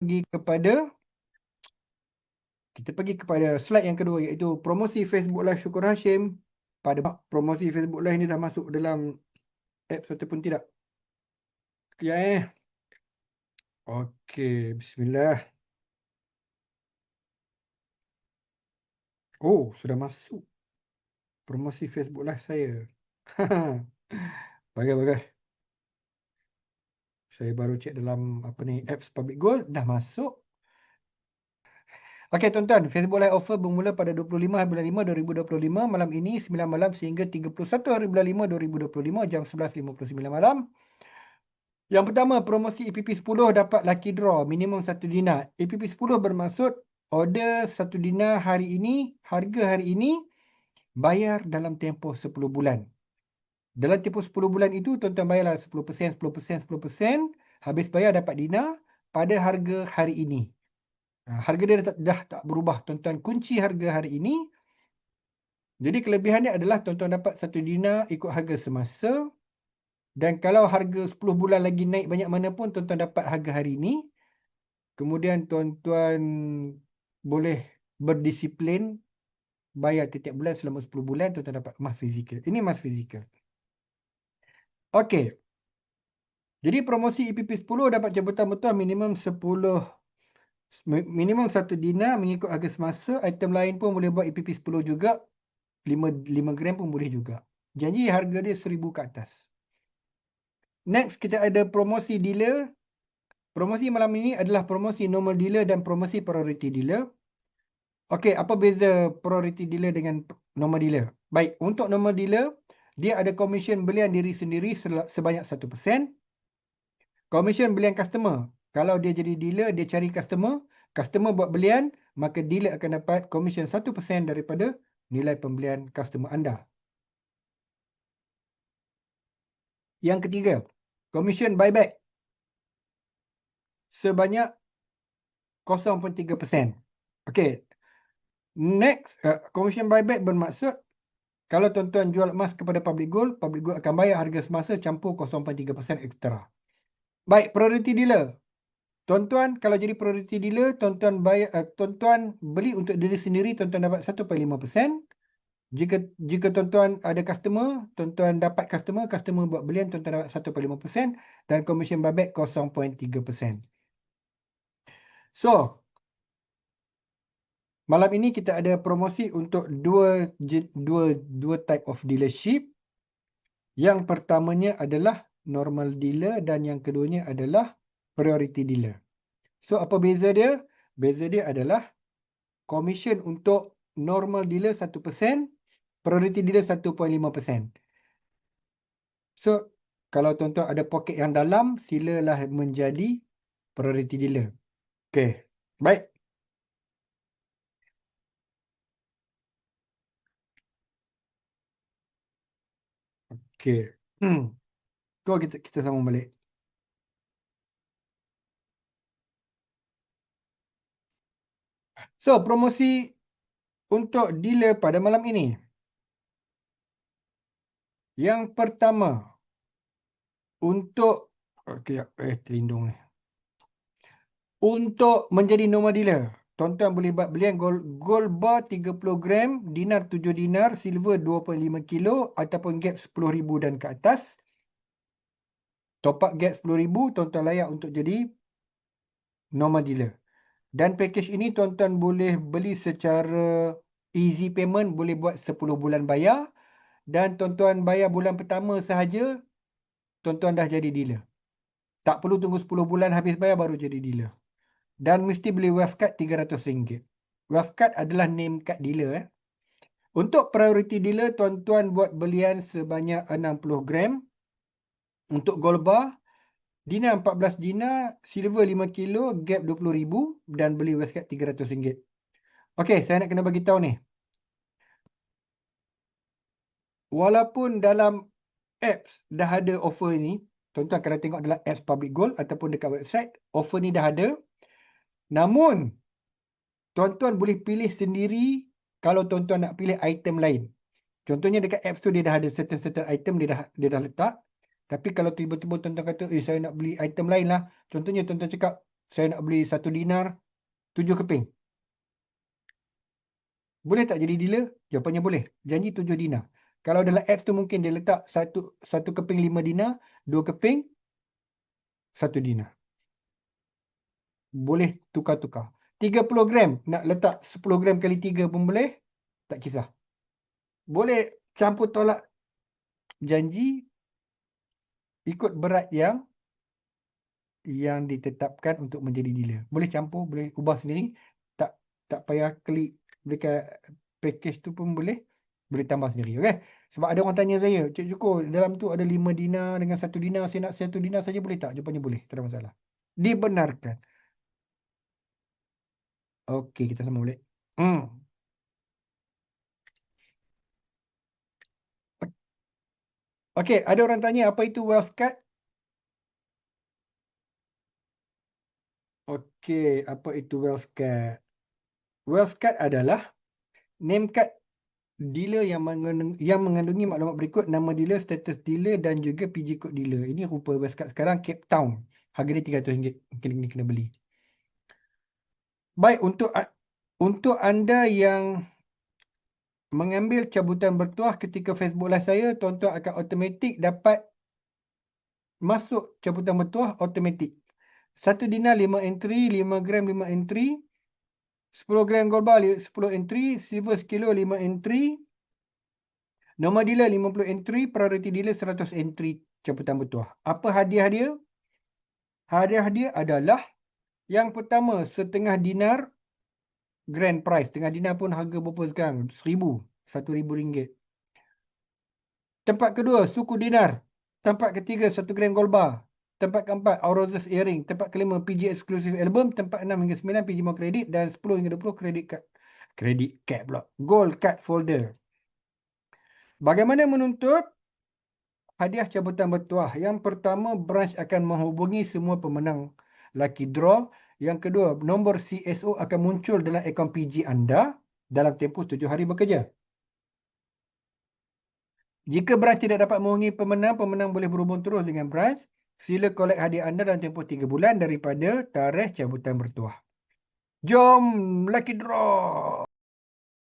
pergi kepada kita pergi kepada slide yang kedua iaitu promosi Facebook Live Syukur Hashim. Pada promosi Facebook Live ni dah masuk dalam apps ataupun tidak? Sekejap eh. Okey, bismillah. Oh, sudah masuk. Promosi Facebook Live saya. bagai bagai. Saya baru cek dalam apa ni apps Public Goal dah masuk. Okey tuan-tuan, Facebook Live offer bermula pada 25 hari bulan 5 2025 malam ini 9 malam sehingga 31 hari bulan 5 2025 jam 11.59 malam. Yang pertama, promosi EPP 10 dapat lucky draw minimum 1 dinar. EPP 10 bermaksud order 1 dinar hari ini, harga hari ini bayar dalam tempoh 10 bulan. Dalam tempoh 10 bulan itu tuan-tuan bayarlah 10%, 10%, 10%, habis bayar dapat dinar pada harga hari ini. Ha, harga dia dah, dah tak berubah tuan-tuan. Kunci harga hari ini. Jadi kelebihannya adalah tuan-tuan dapat satu dinar ikut harga semasa. Dan kalau harga 10 bulan lagi naik banyak mana pun tuan-tuan dapat harga hari ini. Kemudian tuan-tuan boleh berdisiplin bayar setiap bulan selama 10 bulan tuan-tuan dapat emas fizikal. Ini emas fizikal. Okey. Jadi promosi EPP 10 dapat jabatan betul minimum 10 minimum satu dinar mengikut harga semasa. Item lain pun boleh buat EPP 10 juga. 5, 5 gram pun boleh juga. Janji harga dia seribu ke atas. Next kita ada promosi dealer. Promosi malam ini adalah promosi normal dealer dan promosi priority dealer. Okey, apa beza priority dealer dengan normal dealer? Baik, untuk normal dealer, dia ada komisen belian diri sendiri sebanyak 1%. Komisen belian customer kalau dia jadi dealer, dia cari customer, customer buat belian, maka dealer akan dapat komisen 1% daripada nilai pembelian customer anda. Yang ketiga, komisen buyback sebanyak 0.3%. Okey. Next, uh, buyback bermaksud kalau tuan-tuan jual emas kepada public gold, public gold akan bayar harga semasa campur 0.3% ekstra. Baik, priority dealer. Tuan-tuan kalau jadi priority dealer, tuan-tuan bayar uh, tuan-tuan beli untuk diri sendiri, tuan-tuan dapat 1.5%. Jika jika tuan-tuan ada customer, tuan-tuan dapat customer, customer buat belian, tuan-tuan dapat 1.5% dan commission buyback 0.3%. So, malam ini kita ada promosi untuk dua dua dua type of dealership. Yang pertamanya adalah normal dealer dan yang keduanya adalah priority dealer. So apa beza dia? Beza dia adalah commission untuk normal dealer 1%, priority dealer 1.5%. So kalau tuan-tuan ada poket yang dalam, silalah menjadi priority dealer. Okay, baik. Okay. Hmm. So kita kita sambung balik. So, promosi untuk dealer pada malam ini. Yang pertama, untuk okey, eh terlindung ni. Untuk menjadi normal dealer, tuan-tuan boleh buat belian gold, gold bar 30 gram, dinar 7 dinar, silver 2.5 kilo ataupun gap 10,000 dan ke atas. Top up gap 10,000, tuan-tuan layak untuk jadi normal dealer. Dan package ini tuan-tuan boleh beli secara easy payment, boleh buat 10 bulan bayar. Dan tuan-tuan bayar bulan pertama sahaja, tuan-tuan dah jadi dealer. Tak perlu tunggu 10 bulan habis bayar baru jadi dealer. Dan mesti beli wealth card RM300. Wealth card adalah name card dealer. Eh. Untuk priority dealer, tuan-tuan buat belian sebanyak 60 gram. Untuk gold bar, Dina 14 Dina, silver 5 kilo, gap 20 ribu dan beli westcat 300 ringgit. Okey, saya nak kena bagi tahu ni. Walaupun dalam apps dah ada offer ni, tuan-tuan kalau tengok dalam apps Public Gold ataupun dekat website, offer ni dah ada. Namun, tuan-tuan boleh pilih sendiri kalau tuan-tuan nak pilih item lain. Contohnya dekat apps tu dia dah ada certain-certain item dia dah dia dah letak. Tapi kalau tiba-tiba tuan-tuan kata, eh saya nak beli item lain lah. Contohnya tuan-tuan cakap, saya nak beli satu dinar, tujuh keping. Boleh tak jadi dealer? Jawapannya boleh. Janji tujuh dinar. Kalau dalam apps tu mungkin dia letak satu satu keping lima dinar, dua keping, satu dinar. Boleh tukar-tukar. 30 gram nak letak 10 gram kali 3 pun boleh. Tak kisah. Boleh campur tolak janji ikut berat yang yang ditetapkan untuk menjadi dealer. Boleh campur, boleh ubah sendiri. Tak tak payah klik dekat package tu pun boleh. Boleh tambah sendiri. Okay? Sebab ada orang tanya saya, Cik Joko, dalam tu ada 5 dinar dengan 1 dinar. Saya nak 1 dinar saja boleh tak? Jawapannya boleh. Tak ada masalah. Dibenarkan. Okey, kita sama boleh. Hmm. Okey, ada orang tanya apa itu wealth card? Okey, apa itu wealth card? Wealth card adalah name card dealer yang mengandungi, yang mengandungi maklumat berikut nama dealer, status dealer dan juga PG code dealer. Ini rupa wealth card sekarang Cape Town. Harga dia RM300. Mungkin ini kena beli. Baik, untuk untuk anda yang mengambil cabutan bertuah ketika Facebook Live saya, tuan-tuan akan automatik dapat masuk cabutan bertuah automatik. Satu dinar lima entry, lima gram lima entry, sepuluh gram gold bar sepuluh entry, silver sekilo lima entry, nombor dealer lima puluh entry, priority dealer seratus entry cabutan bertuah. Apa hadiah dia? Hadiah dia adalah yang pertama setengah dinar grand price. Tengah dinar pun harga berapa sekarang? Seribu. Satu ribu ringgit. Tempat kedua, suku dinar. Tempat ketiga, satu grand gold bar. Tempat keempat, Aurozes earring. Tempat kelima, PG exclusive album. Tempat enam hingga sembilan, PG more credit. Dan sepuluh hingga dua puluh, credit card. Credit card pula. Gold card folder. Bagaimana menuntut? Hadiah cabutan bertuah. Yang pertama, branch akan menghubungi semua pemenang lucky draw yang kedua, nombor CSO akan muncul dalam akaun PG anda dalam tempoh tujuh hari bekerja. Jika branch tidak dapat menghubungi pemenang, pemenang boleh berhubung terus dengan branch. Sila kolek hadiah anda dalam tempoh tiga bulan daripada tarikh cabutan bertuah. Jom lucky draw!